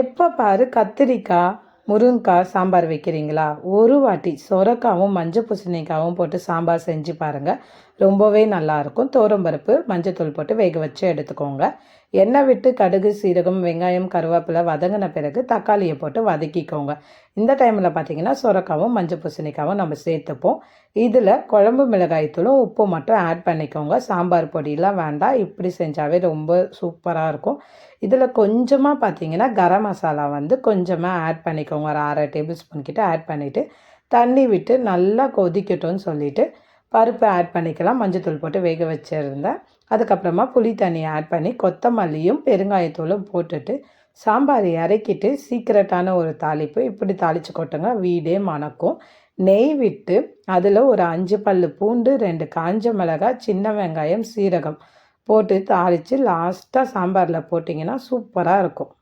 எப்போ பாரு கத்திரிக்காய் முருங்கைக்காய் சாம்பார் வைக்கிறீங்களா? ஒரு வாட்டி சொரக்காவும் மஞ்சள் பூசணிக்காவும் போட்டு சாம்பார் செஞ்சு பாருங்கள் ரொம்பவே நல்லாயிருக்கும் பருப்பு மஞ்சத்தூள் போட்டு வேக வச்சு எடுத்துக்கோங்க. எண்ணெய் விட்டு கடுகு சீரகம் வெங்காயம் கருவேப்பிலை வதங்கின பிறகு தக்காளியை போட்டு வதக்கிக்கோங்க. இந்த டைமில் பார்த்தீங்கன்னா சுரக்காவும் மஞ்சள் பூசணிக்காவும் நம்ம சேர்த்துப்போம். இதில் குழம்பு மிளகாய்த்தூளும் உப்பு மட்டும் ஆட் பண்ணிக்கோங்க. சாம்பார் பொடியெலாம் வேண்டாம். இப்படி செஞ்சாவே ரொம்ப சூப்பராக இருக்கும். இதில் கொஞ்சமாக பார்த்தீங்கன்னா கரம் மசாலா வந்து கொஞ்சமாக ஆட் பண்ணிக்கோங்க. ஒரு அரை டேபிள் ஸ்பூன் கிட்டே ஆட் பண்ணிவிட்டு தண்ணி விட்டு நல்லா கொதிக்கட்டும்னு சொல்லிவிட்டு பருப்பு ஆட் பண்ணிக்கலாம். மஞ்சத்தூள் போட்டு வேக வச்சுருந்தேன் அதுக்கப்புறமா புளி தண்ணியை ஆட் பண்ணி கொத்தமல்லியும் பெருங்காயத்தூளும் போட்டுட்டு சாம்பார் இறக்கிட்டு சீக்கிரட்டான ஒரு தாளிப்பு. இப்படி தாளித்து கொட்டுங்க. வீடே மணக்கும். நெய் விட்டு அதில் ஒரு அஞ்சு பல் பூண்டு ரெண்டு காஞ்ச மிளகாய் சின்ன வெங்காயம் சீரகம் போட்டு தாளித்து லாஸ்ட்டாக சாம்பாரில் போட்டிங்கன்னா சூப்பராக இருக்கும்.